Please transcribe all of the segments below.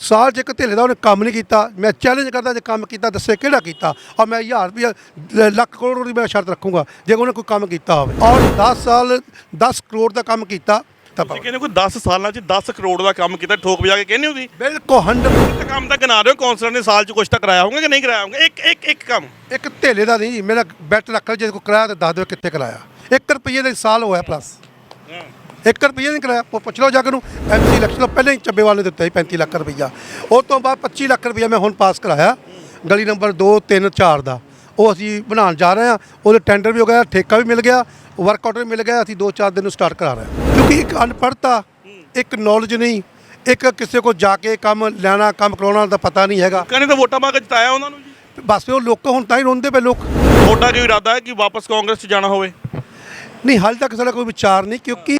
ਸਾਲ 'ਚ ਇੱਕ ਧੇਲੇ ਦਾ ਉਹਨੇ ਕੰਮ ਨਹੀਂ ਕੀਤਾ। ਮੈਂ ਚੈਲੰਜ ਕਰਦਾ ਜੇ ਕੰਮ ਕੀਤਾ ਦੱਸੇ ਕਿਹੜਾ ਕੀਤਾ? ਔਰ ਮੈਂ 1000 ਰੁਪਇਆ ਲ- ਲੱਖ ਕਰੋੜ ਦੀ ਮੈਂ ਸ਼ਰਤ ਰੱਖੂੰਗਾ ਜੇ ਉਹਨੇ ਕੋਈ ਕੰਮ ਕੀਤਾ ਹੋਵੇ। ਔਰ 10 ਸਾਲ 10 ਕਰੋੜ ਦਾ ਕੰਮ ਕੀਤਾ ਤਾਂ ਤੁਸੀਂ ਕਹਿੰਦੇ ਕੋਈ 10 ਸਾਲਾਂ 'ਚ 10 ਕਰੋੜ ਦਾ ਕੰਮ ਕੀਤਾ ਠੋਕ ਵਜਾ ਕੇ ਕਹਿੰਦੇ ਹੋ ਤੁਸੀਂ? ਬਿਲਕੁਲ 100 ਤੇ ਕੰਮ ਤਾਂ ਗਿਣਾ ਰਹੇ ਹੋ ਕੌਂਸਲਰ ਨੇ ਸਾਲ 'ਚ ਕੁਝ ਤਾਂ ਕਰਾਇਆ ਹੋਊਗਾ ਕਿ ਨਹੀਂ ਕਰਾਇਆ ਹੋਊਗਾ? ਇੱਕ ਇੱਕ ਇੱਕ ਕੰਮ। ਇੱਕ ਧੇਲੇ ਦਾ ਨਹੀਂ ਮੇਰਾ ਬੈਟ ਰੱਖ ਲਿਆ ਜੇ ਕੋਈ ਕਰਾਇਆ ਤਾਂ ਦੱਸ ਦਿਓ ਕਿੱਥੇ ਕਰਾਇਆ। 1 ਰੁਪਏ ਦਾ ਸਾਲ ਹੋਇਆ ਪਲੱਸ 1 ਰੁਪਏ ਨਹੀਂ ਕਰਾਇਆ। ਪੁ- ਪੁੱਛ ਲਓ ਜਾ ਕੇ ਨੂੰ ਐਮਸੀ ਇਲੈਕਸ਼ਨ ਤੋਂ ਪਹਿਲਾਂ ਹੀ ਚੱਬੇਵਾਲ ਨੇ ਦਿੱਤਾ ਸੀ 35 ਲੱਖ ਰੁਪਈਆ। ਉਹ ਤੋਂ ਬਾਅਦ 25 ਲੱਖ ਰੁਪਈਆ ਮੈਂ ਹੁਣ ਪਾਸ ਕਰਾਇਆ। ਗਲੀ ਨੰਬਰ 2 3 4 ਦਾ। ਉਹ ਅਸੀਂ ਬਣਾਉਣ ਜਾ ਰਹੇ ਹਾਂ। ਉਹਦੇ ਟੈਂਡਰ ਵੀ ਹੋ ਗਿਆ ਠੇਕਾ ਵੀ ਮਿਲ ਗਿਆ ਵਰਕ ਆਰਡਰ ਵੀ ਮਿਲ ਗਿਆ। ਅਸੀਂ 2-4 ਦਿਨ ਨੂੰ ਸਟਾਰਟ ਕਰਾ ਰਹੇ ਹਾਂ। ਕਿਉਂਕਿ ਇੱਕ ਅਨਪੜ੍ਹਤਾ ਇੱਕ ਨੌਲੇਜ ਨਹੀਂ ਇੱਕ ਕਿਸੇ ਕੋਲ ਜਾ ਕੇ ਕੰਮ ਲੈਣਾ ਕੰਮ ਕਰਾਉਣਾ ਦਾ ਪਤਾ ਨਹੀਂ ਹੈਗਾ। ਕਹਿੰਦੇ ਤਾਂ ਵੋਟਾਂ ਪਾ ਕੇ ਜਿਤਾਇਆ ਉਹਨਾਂ ਨੂੰ ਜੀ। ਬਸ ਉਹ ਲੋਕ ਹੁਣ ਤਾਂ ਹੀ ਰੋਂਦੇ ਪਏ ਲੋਕ। ਤੁਹਾਡਾ ਕੀ ਇਰਾਦਾ ਹੈ ਕਿ ਵਾਪਸ ਕਾਂਗਰਸ 'ਚ ਜਾਣਾ ਹੋਵੇ? ਨਹੀਂ ਹਾਲੇ ਤੱਕ ਸਾਡਾ ਕੋਈ ਵਿਚਾਰ ਨਹੀਂ ਕਿਉਂਕਿ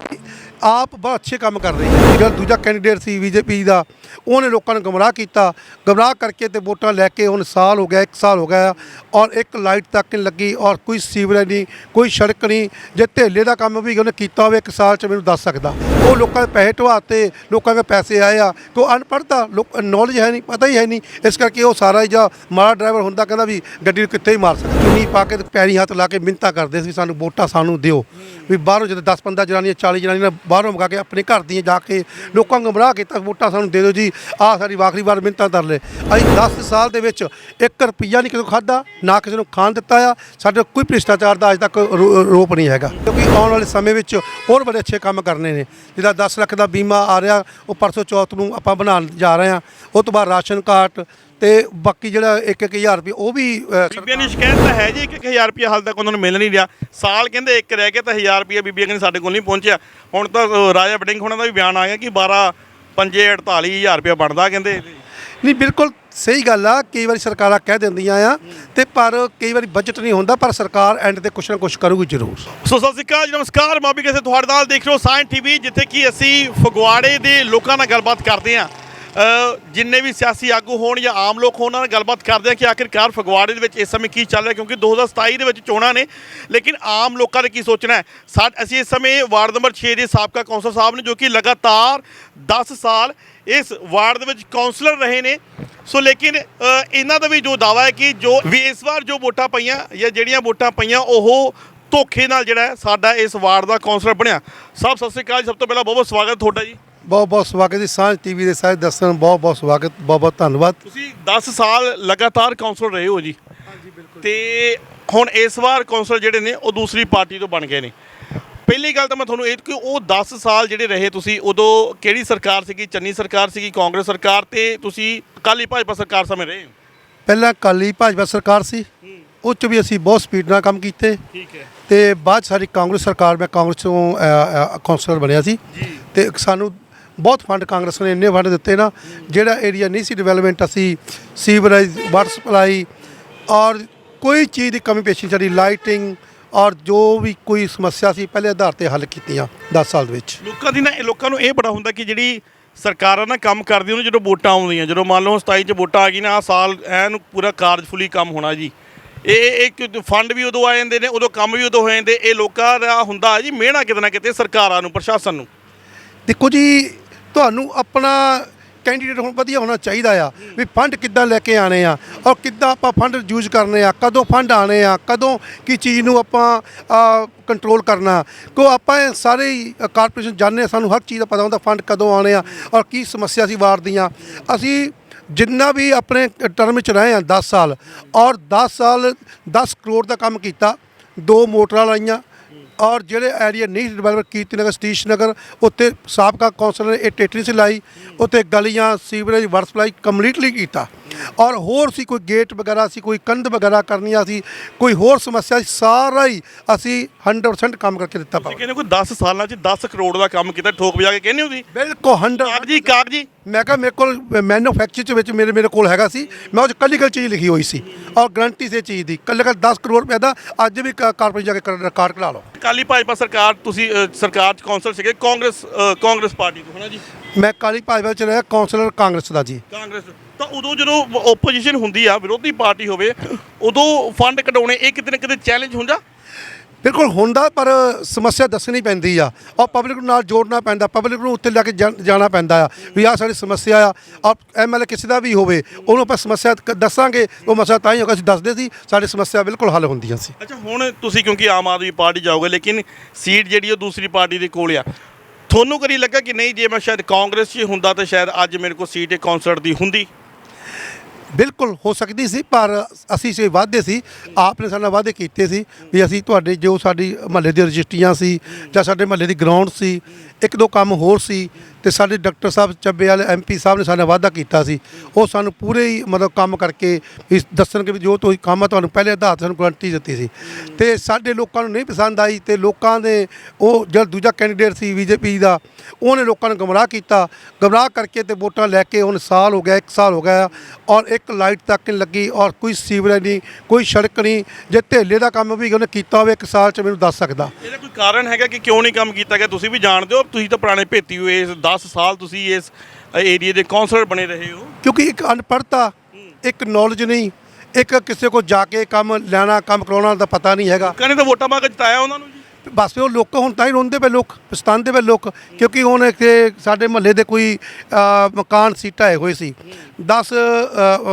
ਆਪ ਬਹੁਤ ਅੱਛੇ ਕੰਮ ਕਰ ਰਹੀ ਹੈ। ਜਿਹੜਾ ਦੂਜਾ ਕੈਂਡੀਡੇਟ ਸੀ ਬੀਜੇਪੀ ਦਾ, ਉਹਨੇ ਲੋਕਾਂ ਨੂੰ ਗਮਰਾਹ ਕੀਤਾ। ਗਮਰਾਹ ਕਰਕੇ ਤੇ ਵੋਟਾਂ ਲੈ ਕੇ ਹੁਣ ਸਾਲ ਹੋ ਗਿਆ 1 ਸਾਲ ਹੋ ਗਿਆ ਔਰ ਇੱਕ ਲਾਈਟ ਤੱਕ ਨਹੀਂ ਲੱਗੀ ਔਰ ਕੋਈ ਸੀਵਰੇਜ ਨਹੀਂ, ਕੋਈ ਸੜਕ ਨਹੀਂ। ਜੇ ਧੇਲੇ ਦਾ ਕੰਮ ਵੀ ਉਹਨੇ ਕੀਤਾ ਹੋਵੇ, ਇੱਕ ਸਾਲ ਚ ਮੈਨੂੰ ਦੱਸ ਸਕਦਾ। ਉਹ ਲੋਕਾਂ ਦੇ ਪੈਸੇ ਢਵਾਤੇ, ਲੋਕਾਂ ਦੇ ਪੈਸੇ ਆਏ ਆ। ਕੋ ਅਨਪੜ੍ਹਦਾ ਲੋਕ ਨੌਲੇਜ ਹੈ ਨਹੀਂ, ਪਤਾ ਹੀ ਹੈ ਨਹੀਂ। ਇਸ ਕਰਕੇ ਉਹ ਸਾਰਾ ਹੀ ਜਾਂ ਮਾੜਾ ਡਰਾਈਵਰ ਹੁੰਦਾ ਕਹਿੰਦਾ ਵੀ ਗੱਡੀ ਨੂੰ ਕਿੱਥੇ ਹੀ ਮਾਰ ਸਕਦਾ। ਚੁੰਨੀ ਪਾ ਕੇ ਪੈਰੀ ਹੱਥ ਲਾ ਕੇ ਮਿੰਤਾ ਕਰਦੇ ਸੀ ਸਾਨੂੰ ਵੋਟਾਂ ਸਾਨੂੰ ਦਿਓ। ਵੀ ਬਾਹਰੋਂ ਜਦੋਂ 10 15 ਜਨਾਨੀਆਂ 40 ਜਨਾਨੀਆਂ ਬਾਹਰੋਂ ਮੰਗਾ ਕੇ ਆਪਣੇ ਘਰ ਦੀਆਂ ਜਾ ਕੇ ਲੋਕਾਂ ਨੂੰ ਗੁੰਮਰਾਹ ਕੀਤਾ ਵੋਟਾਂ ਸਾਨੂੰ ਦੇ ਦਿਓ ਜੀ। ਆਹ ਸਾਡੀ ਆਖਰੀ ਵਾਰ ਮਿੰਤਾਂ ਕਰ ਲੈ ਅਸੀਂ 10 ਸਾਲ ਦੇ ਵਿੱਚ 1 ਰੁਪਈਆ ਨਹੀਂ ਕਿਸੇ ਨੂੰ ਖਾਦਾ ਨਾ ਕਿਸੇ ਨੂੰ ਖਾਣ ਦਿੱਤਾ ਆ। ਸਾਡੇ ਕੋਈ ਭ੍ਰਿਸ਼ਟਾਚਾਰ ਦਾ ਅੱਜ ਤੱਕ ਰੋ- ਰੋਪ ਨਹੀਂ ਹੈਗਾ। ਕਿਉਂਕਿ ਆਉਣ ਵਾਲੇ ਸਮੇਂ ਵਿੱਚ ਹੋਰ ਬੜੇ ਅੱਛੇ ਕੰਮ ਕਰਨੇ ਨੇ। ਜਿਹਦਾ 10 ਲੱਖ ਦਾ ਬੀਮਾ ਆ ਰਿਹਾ, ਉਹ ਪਰਸੋਂ ਚੌਥ ਨੂੰ ਆਪਾਂ ਬਣਾਉਣ ਜਾ ਰਹੇ ਹਾਂ। ਉਹ ਤੋਂ ਬਾਅਦ ਰਾਸ਼ਨ ਕਾਰਡ ਤੇ ਬਾਕੀ ਜਿਹੜਾ 1-1000 ਰੁਪਏ ਉਹ ਵੀ ਅ, ਬੀਬੀਆਂ ਦੀ ਸ਼ਿਕਾਇਤ ਤਾਂ ਹੈ ਜੀ ਕਿ 1000 ਰੁਪਏ ਹਾਲ ਤੱਕ ਉਹਨਾਂ ਨੂੰ ਮਿਲ ਨਹੀਂ ਰਿਹਾ। ਸਾਲ ਕਹਿੰਦੇ ਇੱਕ ਰਹਿ ਗਿਆ ਤਾਂ 1000 ਰੁਪਏ ਬੀਬੀਆਂ ਕਹਿੰਦੇ ਸਾਡੇ ਕੋਲ ਨਹੀਂ ਪਹੁੰਚਿਆ। ਹੁਣ ਤਾਂ ਅ, ਰਾਜਾ ਵੜਿੰਗ ਹੋਣਾ ਦਾ ਵੀ ਬਿਆਨ ਆ ਗਿਆ ਕਿ 12 ਪੰਜੇ 48000 ਰੁਪਏ ਬਣਦਾ ਕਹਿੰਦੇ। ਨਹੀਂ ਬਿਲਕੁਲ ਸਹੀ ਗੱਲ ਆ ਕਈ ਵਾਰੀ ਸਰਕਾਰਾਂ ਕਹਿ ਦਿੰਦੀਆਂ ਆ ਤੇ ਪਰ ਕਈ ਵਾਰੀ ਬਜਟ ਨਹੀਂ ਹੁੰਦਾ ਪਰ ਸਰਕਾਰ ਐਂਡ ਤੇ ਕੁਛ ਨਾ ਕੁਛ ਕਰੂਗੀ ਜ਼ਰੂਰ। ਸੋ ਸਤਿ ਸ਼੍ਰੀ ਅਕਾਲ ਜੀ ਨਮਸਕਾਰ। ਮਾਬੀ ਕਿਸੇ ਤੁਹਾਡੇ ਨਾਲ ਦੇਖ ਰਹੇ ਹੋ ਸਾਇੰਸ ਟੀਵੀ ਜਿੱਥੇ ਕਿ ਅਸੀਂ ਫਗਵਾੜੇ ਦੇ ਲੋਕਾਂ ਨਾਲ ਗੱਲਬਾਤ ਕਰਦੇ ਹਾਂ। ਜਿੰਨੇ ਵੀ ਸਿਆਸੀ ਆਗੂ ਹੋਣ ਜਾਂ ਆਮ ਲੋਕ ਹੋਣ ਉਹਨਾਂ ਨਾਲ ਗੱਲਬਾਤ ਕਰਦੇ ਹਾਂ ਕਿ ਆਖਿਰਕਾਰ ਫਗਵਾੜੇ ਦੇ ਵਿੱਚ ਇਸ ਸਮੇਂ ਕੀ ਚੱਲ ਰਿਹਾ ਕਿਉਂਕਿ 2027 ਦੇ ਵਿੱਚ ਚੋਣਾਂ ਨੇ। ਲੇਕਿਨ ਆਮ ਲੋਕਾਂ ਨੇ ਕੀ ਸੋਚਣਾ ਹੈ? ਸਾ ਅਸੀਂ ਇਸ ਸਮੇਂ ਵਾਰਡ ਨੰਬਰ 6 ਦੇ ਸਾਬਕਾ ਕੌਂਸਲਰ ਸਾਹਿਬ ਨੇ ਜੋ ਕਿ ਲਗਾਤਾਰ 10 ਸਾਲ ਇਸ ਵਾਰਡ ਦੇ ਵਿੱਚ ਕੌਂਸਲਰ ਰਹੇ ਨੇ। ਸੋ ਲੇਕਿਨ ਇਹਨਾਂ ਦਾ ਵੀ ਜੋ ਦਾਵਾ ਹੈ ਕਿ ਜੋ ਵੀ ਇਸ ਵਾਰ ਜੋ ਵੋਟਾਂ ਪਈਆਂ ਜਾਂ ਜਿਹੜੀਆਂ ਵੋਟਾਂ ਪਈਆਂ ਉਹ ਧੋਖੇ ਨਾਲ ਜਿਹੜਾ ਸਾਡਾ ਇਸ ਵਾਰਡ ਦਾ ਕੌਂਸਲਰ ਬਣਿਆ। ਸਭ ਸਤਿ ਸ੍ਰੀ ਅਕਾਲ ਜੀ, ਸਭ ਤੋਂ ਪਹਿਲਾਂ ਬਹੁਤ ਬਹੁਤ ਸਵਾਗਤ ਤੁਹਾਡਾ ਜੀ। ਬਹੁਤ ਬਹੁਤ ਸਵਾਗਤ ਜੀ। ਸਾਂਝ ਟੀਵੀ ਦੇ ਸਾਰੇ ਦਰਸ਼ਕਾਂ ਨੂੰ ਬਹੁਤ ਬਹੁਤ ਸਵਾਗਤ ਬਹੁਤ ਬਹੁਤ ਧੰਨਵਾਦ। ਤੁਸੀਂ 10 ਸਾਲ ਲਗਾਤਾਰ ਕੌਂਸਲਰ ਰਹੇ ਹੋ ਜੀ। ਹਾਂਜੀ ਬਿਲਕੁਲ। ਤੇ ਹੁਣ ਇਸ ਵਾਰ ਕੌਂਸਲਰ ਜਿਹੜੇ ਨੇ ਉਹ ਦੂਸਰੀ ਪਾਰਟੀ ਤੋਂ ਬਣ ਗਏ ਨੇ। ਪਹਿਲੀ ਗੱਲ ਤਾਂ ਮੈਂ ਤੁਹਾਨੂੰ ਇਹ ਕਿ ਉਹ 10 ਸਾਲ ਜਿਹੜੇ ਰਹੇ ਤੁਸੀਂ ਉਦੋਂ ਕਿਹੜੀ ਸਰਕਾਰ ਸੀਗੀ? ਚੰਨੀ ਸਰਕਾਰ ਸੀਗੀ ਕਾਂਗਰਸ ਸਰਕਾਰ ਤੇ ਤੁਸੀਂ ਅਕਾਲੀ ਭਾਜਪਾ ਸਰਕਾਰ ਸਮੇਂ ਰਹੇ ਹੋ? ਪਹਿਲਾਂ ਕਾਲੀ ਭਾਜਪਾ ਸਰਕਾਰ ਸੀ। ਉਹ 'ਚ ਵੀ ਅਸੀਂ ਬਹੁਤ ਸਪੀਡ ਨਾਲ ਕੰਮ ਕੀਤੇ। ਠੀਕ ਹੈ। ਤੇ ਬਾਅਦ ਸਾਡੀ ਕਾਂਗਰਸ ਸਰਕਾਰ ਮੈਂ ਕਾਂਗਰਸ ਤੋਂ ਕੌਂਸਲਰ ਬਣਿਆ ਸੀ। ਤੇ ਸਾਨੂੰ ਬਹੁਤ ਫੰਡ ਕਾਂਗਰਸ ਨੇ ਇੰਨੇ ਫੰਡ ਦਿੱਤੇ ਨਾ ਜਿਹੜਾ ਏਰੀਆ ਨਹੀਂ ਸੀ ਡਿਵੈਲਪਮੈਂਟ ਅਸੀਂ ਸੀਵਰੇਜ ਵਾਟਰ ਸਪਲਾਈ ਔਰ ਕੋਈ ਚੀਜ਼ ਦੀ ਕਮੀ ਪੇਸ਼ੀ ਸਾਡੀ ਲਾਈਟਿੰਗ ਔਰ ਜੋ ਵੀ ਕੋਈ ਸਮੱਸਿਆ ਸੀ ਪਹਿਲੇ ਆਧਾਰ ਤੇ ਹੱਲ ਕੀਤੀਆਂ 10 ਸਾਲ ਦੇ ਵਿੱਚ। ਲੋਕਾਂ ਦੀ ਨਾ ਇਹ ਲੋਕਾਂ ਨੂੰ ਇਹ ਬੜਾ ਹੁੰਦਾ ਕਿ ਜਿਹੜੀ ਸਰਕਾਰਾਂ ਨਾ ਕੰਮ ਕਰਦੀ ਉਹਨੂੰ ਜਦੋਂ ਵੋਟਾਂ ਆਉਂਦੀਆਂ ਜਦੋਂ ਮੰਨ ਲਓ 27 ਚ ਵੋਟਾਂ ਆ ਗਈ ਨਾ ਆਹ ਸਾਲ ਐਨ ਪੂਰਾ ਕਾਰਜਫੁਲੀ ਕੰਮ ਹੋਣਾ ਜੀ। ਇਹ ਇੱਕ ਫੰਡ ਵੀ ਉਦੋਂ ਆ ਜਾਂਦੇ ਨੇ ਉਦੋਂ ਕੰਮ ਵੀ ਉਦੋਂ ਹੋ ਜਾਂਦੇ ਇਹ ਲੋਕਾਂ ਦਾ ਹੁੰਦਾ ਜੀ ਮਿਹਣਾ ਕਿਤੇ ਨਾ ਕਿਤੇ ਸਰਕਾਰਾਂ ਨੂੰ ਪ੍ਰਸ਼ਾਸਨ ਨੂੰ। ਦੇਖੋ ਜੀ ਤੁਹਾਨੂੰ ਆਪਣਾ ਕੈਂਡੀਡੇਟ ਹੁਣ ਵਧੀਆ ਹੋਣਾ ਚਾਹੀਦਾ ਆ ਵੀ ਫੰਡ ਕਿੱਦਾਂ ਲੈ ਕੇ ਆਣੇ ਆ ਔਰ ਕਿੱਦਾਂ ਆਪਾਂ ਫੰਡ ਯੂਜ਼ ਕਰਨੇ ਆ ਕਦੋਂ ਫੰਡ ਆਣੇ ਆ ਕਦੋਂ ਕੀ ਚੀਜ਼ ਨੂੰ ਆਪਾਂ ਕੰਟਰੋਲ ਕਰਨਾ। ਕੋ ਆਪਾਂ ਸਾਰੇ ਕਾਰਪੋਰੇਸ਼ਨ ਜਾਣਦੇ ਹਾਂ, ਸਾਨੂੰ ਹਰ ਚੀਜ਼ ਦਾ ਪਤਾ ਹੁੰਦਾ ਫੰਡ ਕਦੋਂ ਆਣੇ ਆ ਔਰ ਕੀ ਸਮੱਸਿਆ ਸੀ ਵਾਰ ਦੀਆਂ ਅਸੀਂ ਜਿੰਨਾ ਵੀ ਆਪਣੇ ਟਰਮ ਵਿੱਚ ਰਹੇ ਆ 10 ਸਾਲ ਔਰ 10 ਸਾਲ 10 ਕਰੋੜ ਦਾ ਕੰਮ ਕੀਤਾ ਦੋ ਮੋਟਰਾਂ ਲਾਈਆਂ ਔਰ ਜਿਹੜੇ ਏਰੀਆ ਨਹੀਂ ਡਿਵੈਲਪ ਕੀਤੇ ਨਗਰ ਸਤੀਸ਼ ਨਗਰ, ਉੱਥੇ ਸਾਬਕਾ ਕੌਂਸਲਰ ਨੇ ਇਹ ਟੇਟਰੀ ਸੀ ਲਾਈ ਉੱਥੇ ਗਲੀਆਂ, ਸੀਵਰੇਜ ਵਾਟਰ ਸਪਲਾਈ ਕੰਪਲੀਟਲੀ ਕੀਤਾ। ਔਰ ਹੋਰ ਸੀ ਕੋਈ ਗੇਟ ਵਗੈਰਾ ਸੀ ਕੋਈ ਕੰਧ ਵਗੈਰਾ ਕਰਨੀਆਂ ਸੀ ਕੋਈ ਹੋਰ ਸਮੱਸਿਆ ਸੀ ਸਾਰਾ ਹੀ ਅਸੀਂ 100% ਕੰਮ ਕਰਕੇ ਦਿੱਤਾ ਪਾਵਾਂ ਕਹਿੰਦੇ ਕੋਈ 10 ਸਾਲਾਂ ਚ 10 ਕਰੋੜ ਦਾ ਕੰਮ ਕੀਤਾ ਠੋਕ ਵਜਾ ਕੇ ਕਹਿੰਦੇ ਹੋ ਤੁਸੀਂ? ਬਿਲਕੁਲ 100 ਕਾਗਜੀ ਕਾਗਜੀ। ਮੈਂ ਕਿਹਾ ਮੇਰੇ ਕੋਲ ਮੈਨੂਫੈਕਚਰ ਚ ਵਿੱਚ ਮੇਰੇ ਮੇਰੇ ਕੋਲ ਹੈਗਾ ਸੀ ਮੈਂ ਉਹ 'ਚ ਕੱਲੀ ਕੱਲੀ ਚੀਜ਼ ਲਿਖੀ ਹੋਈ ਸੀ ਔਰ ਗਰੰਟੀ ਸੇ ਚੀਜ਼ ਦੀ। ਕੱਲੇ ਕੱਲ 10 ਕਰੋੜ ਰੁਪਏ ਦਾ ਅੱਜ ਵੀ ਕਾਰਪੋਰੇਟ ਜਾ ਕੇ ਕਰ- ਰਿਕਾਰਡ ਕਢਾ ਲਓ। ਅਕਾਲੀ ਭਾਜਪਾ ਸਰਕਾਰ ਤੁਸੀਂ ਸਰਕਾਰ ਚ ਕੌਂਸਲ ਸੀਗੇ ਕਾਂਗਰਸ ਕਾਂਗਰਸ ਪਾਰਟੀ ਤੋਂ ਹਨਾ ਜੀ? ਮੈਂ ਕਾਲੀ ਭਾਜਪਾ ਚ ਰਿਹਾ ਕੌਂਸਲਰ ਕਾਂਗਰਸ ਦਾ ਜੀ। ਕਾਂਗਰਸ ਤਾਂ ਉਦੋਂ ਜਦੋਂ ਓਪੋਜੀਸ਼ਨ ਹੁੰਦੀ ਆ ਵਿਰੋਧੀ ਪਾਰਟੀ ਹੋਵੇ ਉਦੋਂ ਫੰਡ ਕਢਾਉਣੇ ਇਹ ਕਿਤੇ ਨਾ ਕਿਤੇ ਚੈਲੰਜ ਹੁੰਦਾ? ਬਿਲਕੁਲ ਹੁੰਦਾ ਪਰ ਸਮੱਸਿਆ ਦੱਸਣੀ ਪੈਂਦੀ ਆ। ਔਰ ਪਬਲਿਕ ਨੂੰ ਨਾਲ ਜੋੜਨਾ ਪੈਂਦਾ ਪਬਲਿਕ ਨੂੰ ਉੱਥੇ ਲੈ ਕੇ ਜਾ- ਜਾਣਾ ਪੈਂਦਾ ਆ ਵੀ ਆਹ ਸਾਡੀ ਸਮੱਸਿਆ ਆ। ਔਰ ਐਮਐਲਏ ਕਿਸੇ ਦਾ ਵੀ ਹੋਵੇ ਉਹਨੂੰ ਆਪਾਂ ਸਮੱਸਿਆ ਕ- ਦੱਸਾਂਗੇ ਉਹ ਮਸਲਾ ਤਾਂ ਹੀ ਹੋਗਾ ਅਸੀਂ ਦੱਸਦੇ ਸੀ ਸਾਡੀ ਸਮੱਸਿਆ ਬਿਲਕੁਲ ਹੱਲ ਹੁੰਦੀਆਂ ਸੀ। ਅੱਛਾ ਹੁਣ ਤੁਸੀਂ ਕਿਉਂਕਿ ਆਮ ਆਦਮੀ ਪਾਰਟੀ ਜਾਓਗੇ ਲੇਕਿਨ ਸੀਟ ਜਿਹੜੀ ਉਹ ਦੂਸਰੀ ਪਾਰਟੀ ਦੇ ਕੋਲ ਆ। ਤੁਹਾਨੂੰ ਕਦੀ ਲੱਗਾ ਕਿ ਨਹੀਂ ਜੇ ਮੈਂ ਸ਼ਾਇਦ ਕਾਂਗਰਸ 'ਚ ਹੁੰਦਾ ਤਾਂ ਸ਼ਾਇਦ ਅੱਜ ਮੇਰੇ ਕੋਲ ਸੀਟ ਇੱਕ ਕੌਂਸਲਰ ਦੀ ਹੁੰਦੀ? ਬਿਲਕੁਲ ਹੋ ਸਕਦੀ ਸੀ, ਪਰ ਅਸੀਂ ਸੇ ਵਾਅਦੇ ਸੀ, ਆਪ ਨੇ ਸਾਨੂੰ ਵਾਅਦੇ ਕੀਤੇ ਸੀ ਵੀ ਅਸੀਂ ਤੁਹਾਡੇ ਜੋ ਸਾਡੀ ਮਹੱਲੇ ਦੀ ਰਜਿਸਟਰੀਆਂ ਸੀ ਜਾਂ ਸਾਡੇ ਮਹੱਲੇ ਦੀ ਗਰਾਊਂਡ ਸੀ, ਇੱਕ ਦੋ ਕੰਮ ਹੋਰ ਸੀ ਤੇ ਸਾਡੇ ਡਾਕਟਰ ਸਾਹਿਬ ਚੱਬੇ ਵਾਲੇ ਐਮਪੀ ਸਾਹਿਬ ਨੇ ਸਾਡੇ ਨਾਲ ਵਾਅਦਾ ਕੀਤਾ ਸੀ। ਉਹ ਸਾਨੂੰ ਪੂਰੇ ਹੀ ਮਤਲਬ ਕੰਮ ਕਰਕੇ ਵੀ ਦੱਸਣਗੇ ਵੀ ਜੋ ਤੁਸੀਂ ਕੰਮ ਆ ਤੁਹਾਨੂੰ ਪਹਿਲੇ ਆਧਾਰ ਤੇ ਸਾਨੂੰ ਗਰੰਟੀ ਦਿੱਤੀ ਸੀ। ਤੇ ਸਾਡੇ ਲੋਕਾਂ ਨੂੰ ਨਹੀਂ ਪਸੰਦ ਆਈ ਤੇ ਲੋਕਾਂ ਦੇ ਉਹ ਜਿਹੜਾ ਦੂਜਾ ਕੈਂਡੀਡੇਟ ਸੀ ਬੀਜੇਪੀ ਦਾ, ਉਹਨੇ ਲੋਕਾਂ ਨੂੰ ਗਮਰਾਹ ਕੀਤਾ। ਗਮਰਾਹ ਕਰਕੇ ਤੇ ਵੋਟਾਂ ਲੈ ਕੇ ਹੁਣ ਸਾਲ ਹੋ ਗਿਆ, ਇੱਕ ਸਾਲ ਹੋ ਗਿਆ ਔਰ ਇੱਕ ਲਾਈਟ ਤੱਕ ਨਹੀਂ ਲੱਗੀ ਔਰ ਕੋਈ ਸੀਵਰੇਜ ਨਹੀਂ, ਕੋਈ ਸੜਕ ਨਹੀਂ, ਜੇ ਢੇਲੇ ਦਾ ਕੰਮ ਵੀ ਉਹਨੇ ਕੀਤਾ ਹੋਵੇ ਇੱਕ ਸਾਲ ਚ ਮੈਨੂੰ ਦੱਸ ਸਕਦਾ। ਇਹਦਾ ਕੋਈ ਕਾਰਨ ਹੈਗਾ ਕਿ ਕਿਉਂ ਨਹੀਂ ਕੰਮ ਕੀਤਾ ਗਿਆ? ਤੁਸੀਂ ਵੀ ਜਾਣਦੇ ਹੋ, ਤੁਸੀਂ ਤਾਂ ਪੁਰਾਣੇ ਭੇਤੀ ਹੋਏ ਇਸ 10 ਸਾਲ ਤੁਸੀਂ ਇਸ ਏਰੀਆ ਦੇ ਕੌਂਸਲਰ ਬਣੇ ਰਹੇ ਹੋ। ਕਿਉਂਕਿ ਇੱਕ ਅਨਪੜ੍ਹਤਾ ਇੱਕ ਨੌਲੇਜ ਨਹੀਂ ਇੱਕ ਕਿਸੇ ਕੋਲ ਜਾ ਕੇ ਕੰਮ ਲੈਣਾ ਕੰਮ ਕਰਾਉਣਾ ਦਾ ਪਤਾ ਨਹੀਂ ਹੈਗਾ। ਕਹਿੰਦੇ ਤਾਂ ਵੋਟਾਂ ਪਾ ਕੇ ਜਿਤਾਇਆ ਉਹਨਾਂ ਨੂੰ ਜੀ। ਬਸ ਉਹ ਲੋਕ ਹੁਣ ਤਾਂ ਹੀ ਰੋਂਦੇ ਪਏ ਲੋਕ ਪਛਤਾਉਂਦੇ ਪਏ ਲੋਕ ਕਿਉਂਕਿ ਹੁਣ ਇੱਥੇ ਸਾਡੇ ਮਹੱਲੇ ਦੇ ਕੋਈ ਮਕਾਨ ਸੀ ਢਾਏ ਹੋਏ ਸੀ। 10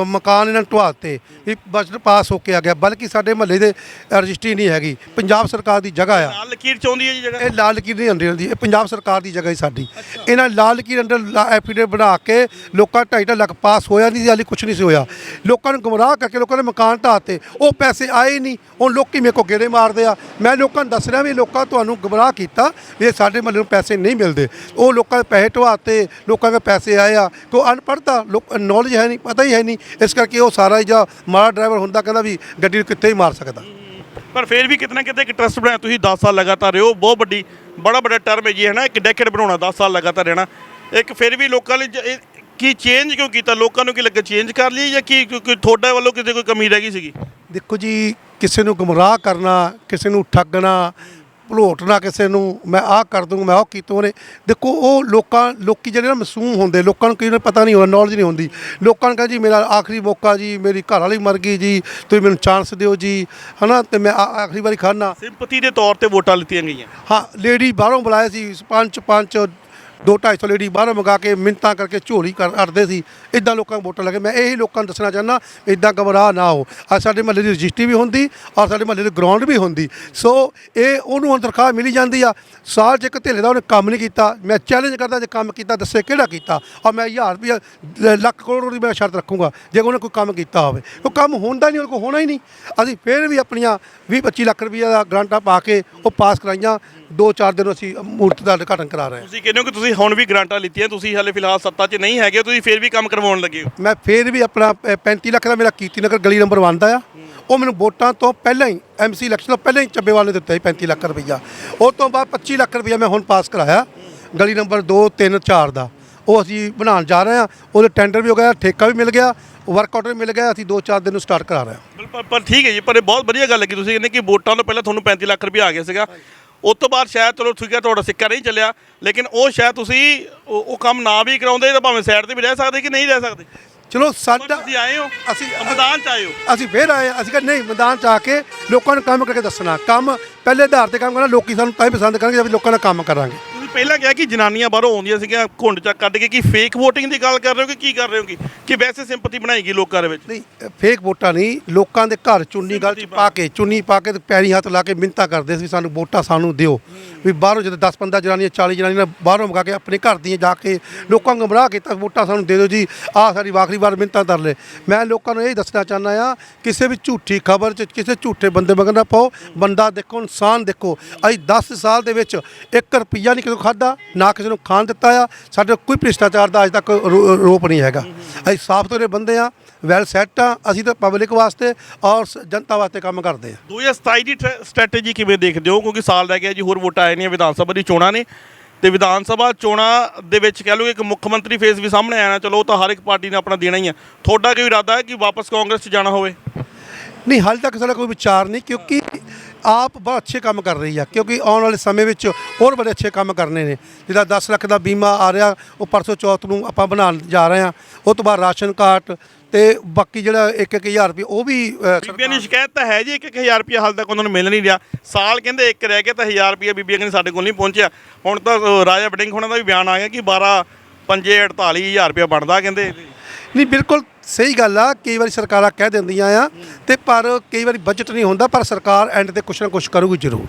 ਮਕਾਨ ਇਹਨਾਂ ਨੇ ਢਵਾ ਦਿੱਤੇ ਵੀ ਬਜਟ ਪਾਸ ਹੋ ਕੇ ਆ ਗਿਆ ਬਲਕਿ ਸਾਡੇ ਮਹੱਲੇ ਦੇ ਰਜਿਸਟਰੀ ਨਹੀਂ ਹੈਗੀ ਪੰਜਾਬ ਸਰਕਾਰ ਦੀ ਜਗ੍ਹਾ ਆ। ਨਾਲ ਲਕੀਰ ਚਾਹੁੰਦੀ ਹੈ ਜੀ ਜਗ੍ਹਾ? ਇਹ ਲਾਲ ਲਕੀਰ ਨਹੀਂ ਅੰਦਰ ਹੁੰਦੀ ਇਹ ਪੰਜਾਬ ਸਰਕਾਰ ਦੀ ਜਗ੍ਹਾ ਹੀ ਸਾਡੀ। ਇਹਨਾਂ ਲਾਲ ਲਕੀਰ ਅੰਦਰ ਐਫੀਡੇਵਿਟ ਬਣਾ ਕੇ ਲੋਕਾਂ ਢਾਈ ਢਾਈ ਲੱਖ ਪਾਸ ਹੋਇਆ ਨਹੀਂ ਸੀ ਹਾਲੇ ਕੁਝ ਨਹੀਂ ਸੀ ਹੋਇਆ। ਲੋਕਾਂ ਨੂੰ ਗੁੰਮਰਾਹ ਕਰਕੇ ਲੋਕਾਂ ਦੇ ਮਕਾਨ ਢਾਤੇ ਉਹ ਪੈਸੇ ਆਏ ਨਹੀਂ ਹੁਣ ਲੋਕੀ ਮੇਰੇ ਕੋ ਗੇੜੇ ਮਾਰਦੇ ਆ? ਮੈਂ ਲੋਕਾਂ ਨੂੰ ਦੱਸ ਰਿਹਾ ਵੀ ਲੋਕਾਂ ਤੁਹਾਨੂੰ ਗੁੰਮਰਾਹ ਕੀਤਾ ਵੀ ਇਹ ਸਾਡੇ ਮਹੱਲੇ ਨੂੰ ਪੈਸੇ ਨਹੀਂ ਮਿਲਦੇ। ਉਹ ਲੋਕਾਂ ਦੇ ਪੈਸੇ ਢਵਾਤੇ ਲੋਕਾਂ ਦੇ ਪੈਸੇ ਆਏ ਆ। ਕੋ ਅਨਪੜ੍ਹਤਾ ਲੋਕ ਨੌਲੇਜ ਹੈ ਨਹੀਂ ਪਤਾ ਹੀ ਹੈ ਨਹੀਂ। ਇਸ ਕਰਕੇ ਉਹ ਸਾਰਾ ਹੀ ਜਾਂ ਮਾੜਾ ਡਰਾਈਵਰ ਹੁੰਦਾ ਕਹਿੰਦਾ ਵੀ ਗੱਡੀ ਨੂੰ ਕਿੱਥੇ ਹੀ ਮਾਰ ਸਕਦਾ। ਪਰ ਫਿਰ ਵੀ ਕਿਤਨਾ ਕਿਤੇ ਇੱਕ ਟਰਸਟ ਬਣਾਇਆ। ਤੁਸੀਂ 10 ਸਾਲ ਲਗਾਤਾਰ ਰਹੋ ਬਹੁਤ ਵੱਡੀ ਬੜਾ ਵੱਡਾ ਟਰਮ ਹੈ ਜੀ ਹੈ ਨਾ ਇੱਕ ਡੈਕੇਡ ਬਣਾਉਣਾ 10 ਸਾਲ ਲਗਾਤਾਰ ਰਹਿਣਾ। ਇੱਕ ਫਿਰ ਵੀ ਲੋਕਾਂ ਲਈ ਕੀ ਚੇਂਜ ਕਿਉਂ ਕੀਤਾ? ਲੋਕਾਂ ਨੂੰ ਕੀ ਲੱਗਾ? ਚੇਂਜ ਕਰ ਲਈ ਜਾਂ ਕੀ ਕਿਉਂਕਿ ਤੁਹਾਡੇ ਵੱਲੋਂ ਕਿਤੇ ਕੋਈ ਕਮੀ ਰਹਿ ਗਈ ਸੀਗੀ? ਦੇਖੋ ਜੀ ਕਿਸੇ ਨੂੰ ਗੁੰਮਰਾਹ ਕਰਨਾ ਕਿਸੇ ਨੂੰ ਠੱਗਣਾ ਭਲੋਟ ਨਾ ਕਿਸੇ ਨੂੰ ਮੈਂ ਆਹ ਕਰ ਦੂੰ ਮੈਂ ਉਹ ਕੀਤਾ ਉਹਨੇ। ਦੇਖੋ ਉਹ ਲੋਕਾਂ ਲੋਕੀ ਜਿਹੜੇ ਨਾ ਮਸੂਮ ਹੁੰਦੇ ਲੋਕਾਂ ਨੂੰ ਕਿਹਨੇ ਪਤਾ ਨਹੀਂ ਹੁੰਦਾ ਨੌਲੇਜ ਨਹੀਂ ਹੁੰਦੀ। ਲੋਕਾਂ ਨੂੰ ਕਹਿੰਦਾ ਜੀ ਮੇਰਾ ਆਖਰੀ ਮੌਕਾ ਜੀ ਮੇਰੀ ਘਰ ਵਾਲੀ ਮਰ ਗਈ ਜੀ ਤੁਸੀਂ ਮੈਨੂੰ ਚਾਂਸ ਦਿਓ ਜੀ। ਹਨਾ? ਤੇ ਮੈਂ ਆਖਰੀ ਵਾਰੀ ਖਾਣਾ ਸਿੰਪਤੀ ਦੇ ਤੌਰ ਤੇ ਵੋਟਾਂ ਲਿੱਤੀਆਂ ਗਈਆਂ। ਹਾਂ ਲੇਡੀ ਬਾਹਰੋਂ ਬੁਲਾਇਆ ਸੀ ਪੰਚ ਪੰਚ ਦੋ ਢਾਈ ਸੌ ਲੇਡੀ ਬਾਹਰ ਮੰਗਾ ਕੇ ਮਿੰਤਾਂ ਕਰਕੇ ਝੋਲੀ ਕਰ ਅੜਦੇ ਸੀ। ਇਦਾਂ ਲੋਕਾਂ ਨੂੰ ਵੋਟਾਂ ਲੱਗੇ। ਮੈਂ ਇਹੀ ਲੋਕਾਂ ਨੂੰ ਦੱਸਣਾ ਚਾਹੁੰਦਾ ਇਦਾਂ ਘਬਰਾ ਨਾ ਹੋ। ਆ ਸਾਡੇ ਮਹੱਲੇ ਦੀ ਰਜਿਸਟਰੀ ਵੀ ਹੁੰਦੀ ਔਰ ਸਾਡੇ ਮਹੱਲੇ ਦੀ ਗਰਾਊਂਡ ਵੀ ਹੁੰਦੀ। ਸੋ ਇਹ ਉਹਨੂੰ ਹੁਣ ਤਨਖਾਹ ਮਿਲੀ ਜਾਂਦੀ ਆ। ਸਾਲ ਚ ਇੱਕ ਧੇਲੇ ਦਾ ਉਹਨੇ ਕੰਮ ਨਹੀਂ ਕੀਤਾ। ਮੈਂ ਚੈਲੰਜ ਕਰਦਾ ਜੇ ਕੰਮ ਕੀਤਾ ਦੱਸੇ ਕਿਹੜਾ ਕੀਤਾ। ਔਰ ਮੈਂ 1000 ਰੁਪਏ ਲੱਖ ਕਰੋੜ ਦੀ ਮੈਂ ਸ਼ਰਤ ਰੱਖੂੰਗਾ, ਜੇ ਉਹਨੇ ਕੋਈ ਕੰਮ ਕੀਤਾ ਹੋਵੇ। ਉਹ ਕੰਮ ਹੁੰਦਾ ਨਹੀਂ ਉਹ ਕੋ ਹੋਣਾ ਹੀ ਨਹੀਂ। ਅਸੀਂ ਫੇਰ ਵੀ ਆਪਣੀਆਂ 20 25 ਲੱਖ ਰੁਪਏ ਦਾ ਗ੍ਰਾਂਟਾਂ ਪਾ ਕੇ ਉਹ ਪਾਸ ਕਰਾਈਆਂ। 2-4 ਦਿਨ ਅਸੀਂ ਮੂਰਤ ਦਾ ਉਦਘਾਟਨ ਕਰਾ ਰਹੇ ਹਾਂ। ਤੁਸੀਂ ਕਹਿੰਦੇ ਕਿ ਤੁਸੀਂ ਹੁਣ ਵੀ ਗ੍ਰਾਂਟਾਂ ਲਿੱਤੀਆਂ ਤੁਸੀਂ ਹਾਲੇ ਫਿਲਹਾਲ ਸੱਤਾ 'ਚ ਨਹੀਂ ਹੈਗੇ ਤੁਸੀਂ ਫਿਰ ਵੀ ਕੰਮ ਕਰਵਾਉਣ ਲੱਗੇ ਹੋ। ਮੈਂ ਫਿਰ ਵੀ ਆਪਣਾ ਅ, 35 ਲੱਖ ਦਾ ਮੇਰਾ ਕੀਰਤੀ ਨਗਰ ਗਲੀ ਨੰਬਰ 1 ਦਾ ਆ। ਉਹ ਮੈਨੂੰ ਵੋਟਾਂ ਤੋਂ ਪਹਿਲਾਂ ਹੀ ਐਮਸੀ ਇਲੈਕਸ਼ਨ ਤੋਂ ਪਹਿਲਾਂ ਹੀ ਚੱਬੇਵਾਲ ਨੇ ਦਿੱਤਾ ਸੀ 35 ਲੱਖ ਰੁਪਈਆ। ਉਹ ਤੋਂ ਬਾਅਦ 25 ਲੱਖ ਰੁਪਈਆ ਮੈਂ ਹੁਣ ਪਾਸ ਕਰਾਇਆ ਗਲੀ ਨੰਬਰ 2 3 4 ਦਾ। ਉਹ ਅਸੀਂ ਬਣਾਉਣ ਜਾ ਰਹੇ ਹਾਂ ਉਹਦੇ ਟੈਂਡਰ ਵੀ ਹੋ ਗਿਆ ਠੇਕਾ ਵੀ ਮਿਲ ਗਿਆ ਵਰਕ ਆਰਡਰ ਵੀ ਮਿਲ ਗਿਆ ਅਸੀਂ 2-4 ਦਿਨ ਨੂੰ ਸਟਾਰਟ ਕਰਾ ਰਹੇ ਹਾਂ। ਪਰ ਠੀਕ ਹੈ ਜੀ ਪਰ ਇਹ ਬਹੁਤ ਵਧੀਆ ਗੱਲ ਹੈ ਕਿ ਤੁਸੀਂ ਕਹਿੰਦੇ ਕਿ ਵੋਟਾਂ ਤੋਂ ਪਹਿਲਾਂ ਤੁਹਾਨੂੰ 35 ਲੱਖ ਰੁਪਏ ਆ ਗਿਆ ਸੀਗਾ। ਉਸ ਤੋਂ ਬਾਅਦ ਸ਼ਾਇਦ ਚਲੋ ਠੀਕ ਹੈ ਤੁਹਾਡਾ ਸਿੱਕਾ ਨਹੀਂ ਚੱਲਿਆ ਲੇਕਿਨ ਉਹ ਸ਼ਾਇਦ ਤੁਸੀਂ ਉਹ ਉਹ ਕੰਮ ਨਾ ਵੀ ਕਰਾਉਂਦੇ ਤਾਂ ਭਾਵੇਂ ਸਾਈਡ ਤੇ ਵੀ ਰਹਿ ਸਕਦੇ ਕਿ ਨਹੀਂ ਰਹਿ ਸਕਦੇ? ਚਲੋ ਪਰ ਸਾਡਾ ਤੁਸੀਂ ਆਏ ਹੋ ਅਸੀਂ ਮੈਦਾਨ 'ਚ ਆਏ ਹੋ। ਅਸੀਂ ਫੇਰ ਆਏ ਹਾਂ। ਅਸੀਂ ਕਿਹਾ ਨਹੀਂ ਮੈਦਾਨ ਚ ਆ ਕੇ ਲੋਕਾਂ ਨੂੰ ਕੰਮ ਕਰਕੇ ਦੱਸਣਾ। ਕੰਮ ਪਹਿਲੇ ਆਧਾਰ ਤੇ ਕੰਮ ਕਰਨਾ ਲੋਕੀ ਸਾਨੂੰ ਤਾਂ ਹੀ ਪਸੰਦ ਕਰਨਗੇ ਜਦ ਲੋਕਾਂ ਨਾਲ ਕੰਮ ਕਰਾਂਗੇ। ਪਹਿਲਾਂ ਕਿਹਾ ਕਿ ਜਨਾਨੀਆਂ ਬਾਹਰੋਂ ਆਉਂਦੀਆਂ ਸੀਗੀਆਂ ਘੁੰਡ ਚੱਕ ਕੱਢ ਕੇ ਕੀ ਫੇਕ VOTING ਦੀ ਗੱਲ ਕਰ ਰਹੇ ਹੋ ਕਿ ਕੀ ਕਰ ਰਹੇ ਹੋ ਕਿ? ਕਿ ਵੈਸੇ ਸਿੰਪਥੀ ਬਣਾਈ ਗਈ ਲੋਕਾਂ ਦੇ ਵਿੱਚ? ਨਹੀਂ ਫੇਕ ਵੋਟਾਂ ਨਹੀਂ ਲੋਕਾਂ ਦੇ ਘਰ ਚੁੰਨੀ ਗਲ ਚ ਪਾ ਕੇ ਚੁੰਨੀ ਪਾ ਕੇ ਤੇ ਪੈਰੀ ਹੱਥ ਲਾ ਕੇ ਮਿੰਤਾ ਕਰਦੇ ਸੀ ਸਾਨੂੰ ਵੋਟਾਂ ਸਾਨੂੰ ਦਿਓ। ਵੀ ਬਾਹਰੋਂ ਜਦੋਂ 10 15 ਜਨਾਨੀਆਂ 40 ਜਨਾਨੀਆਂ ਬਾਹਰੋਂ ਮੰਗਾ ਕੇ ਆਪਣੇ ਘਰ ਦੀਆਂ ਜਾ ਕੇ ਲੋਕਾਂ ਨੂੰ ਗੁੰਮਰਾਹ ਕੀਤਾ ਵੋਟਾਂ ਸਾਨੂੰ ਦੇ ਦਿਓ ਜੀ ਆਹ ਸਾਡੀ ਆਖਰੀ ਵਾਰ ਮਿੰਤਾ ਕਰ ਲੈ ਮੈਂ ਲੋਕਾਂ ਨੂੰ ਇਹ ਦੱਸਣਾ ਚਾਹੁੰਦਾ ਆ ਕਿਸੇ ਵੀ ਝੂਠੀ ਖਬਰ ਚ ਕਿਸੇ ਝੂਠੇ ਬੰਦੇ ਮਗਰ ਨਾ ਪਾਓ ਬੰਦਾ ਦੇਖੋ ਇਨਸਾਨ ਦੇਖੋ। ਅਸੀਂ 10 ਸਾਲ ਦੇ ਵਿੱਚ 1 ਰੁਪਈਆ ਨਹੀਂ ਕਿਸੇ ਖਾਦਾ ਨਾ ਕਿਸੇ ਨੂੰ ਖਾਣ ਦਿੱਤਾ ਆ। ਸਾਡੇ ਕੋਈ ਭ੍ਰਿਸ਼ਟਾਚਾਰ ਦਾ ਅਜ ਤੱਕ ਰੋਪ ਨਹੀਂ ਹੈਗਾ। ਅਸੀਂ ਸਾਫ਼ ਸੁਥਰੇ ਬੰਦੇ ਆ ਵੈਲ ਸੈੱਟ ਆ ਅਸੀਂ ਤਾਂ ਪਬਲਿਕ ਵਾਸਤੇ ਔਰ ਜਨਤਾ ਵਾਸਤੇ ਕੰਮ ਕਰਦੇ ਆ। 2027 ਦੀ ਸਟ੍ਰੈਟਜੀ ਕਿਵੇਂ ਦੇਖਦੇ ਹੋ? ਕਿਉਂਕਿ ਸਾਲ ਰਹਿ ਗਿਆ ਜੀ ਹੋਰ ਵੋਟਾਂ ਆਏ ਨੇ ਵਿਧਾਨ ਸਭਾ ਦੀ ਚੋਣਾਂ ਨੇ। ਤੇ ਵਿਧਾਨ ਸਭਾ ਚੋਣਾਂ ਦੇ ਵਿੱਚ ਕਹਿ ਲਓ ਇੱਕ ਮੁੱਖ ਮੰਤਰੀ ਫੇਸ ਵੀ ਸਾਹਮਣੇ ਆਣਾ ਚਲੋ ਉਹ ਤਾਂ ਹਰ ਇੱਕ ਪਾਰਟੀ ਨੇ ਆਪਣਾ ਦੇਣਾ ਹੀ ਆ। ਤੁਹਾਡਾ ਕੋਈ ਇਰਾਦਾ ਹੈ ਕਿ ਵਾਪਸ ਕਾਂਗਰਸ 'ਚ ਜਾਣਾ ਹੋਵੇ? ਨਹੀਂ ਹਾਲੇ ਤੱਕ ਸਾਡਾ ਕੋਈ ਵਿਚਾਰ ਨਹੀਂ ਕਿਉਂਕਿ ਆਪ ਬਹੁਤ ਅੱਛੇ ਕੰਮ ਕਰ ਰਹੀ ਆ ਕਿਉਂਕਿ ਆਉਣ ਵਾਲੇ ਸਮੇਂ ਵਿੱਚ ਹੋਰ ਬੜੇ ਅੱਛੇ ਕੰਮ ਕਰਨੇ ਨੇ। ਜਿਹਦਾ 10 ਲੱਖ ਦਾ ਬੀਮਾ ਆ ਰਿਹਾ ਉਹ ਪਰਸੋਂ ਚੌਥ ਨੂੰ ਆਪਾਂ ਬਣਾਉਣ ਜਾ ਰਹੇ ਆ ਉਹ ਤੋਂ ਬਾਅਦ ਰਾਸ਼ਨ ਕਾਰਡ ਤੇ ਬਾਕੀ ਜਿਹੜਾ 1-1000 ਰੁਪਏ ਉਹ ਵੀ ਬੀਬੀਆਂ ਦੀ ਸ਼ਿਕਾਇਤ ਤਾਂ ਹੈ ਜੀ 1000 ਰੁਪਏ ਹਾਲ ਤੱਕ ਉਹਨਾਂ ਨੂੰ ਮਿਲ ਨਹੀਂ ਰਿਹਾ। ਸਾਲ ਕਹਿੰਦੇ ਇੱਕ ਰਹਿ ਗਿਆ ਤਾਂ 1000 ਰੁਪਏ ਬੀਬੀਆਂ ਕਹਿੰਦੇ ਸਾਡੇ ਕੋਲ ਨਹੀਂ ਪਹੁੰਚਿਆ। ਹੁਣ ਤਾਂ ਰਾਜਾ ਵੜਿੰਗ ਹੋਣਾ ਦਾ ਵੀ ਬਿਆਨ ਆ ਗਿਆ ਕਿ 12 ਪੰਜੇ 48000 ਰੁਪਏ ਬਣਦਾ ਕਹਿੰਦੇ। ਨਹੀਂ ਬਿਲਕੁਲ ਸਹੀ ਗੱਲ ਆ ਕਈ ਵਾਰੀ ਸਰਕਾਰਾਂ ਕਹਿ ਦਿੰਦੀਆਂ ਆ ਤੇ ਪਰ ਕਈ ਵਾਰੀ ਬਜਟ ਨਹੀਂ ਹੁੰਦਾ ਪਰ ਸਰਕਾਰ ਐਂਡ ਤੇ ਕੁਛ ਨਾ ਕੁਛ ਕਰੂਗੀ ਜ਼ਰੂਰ।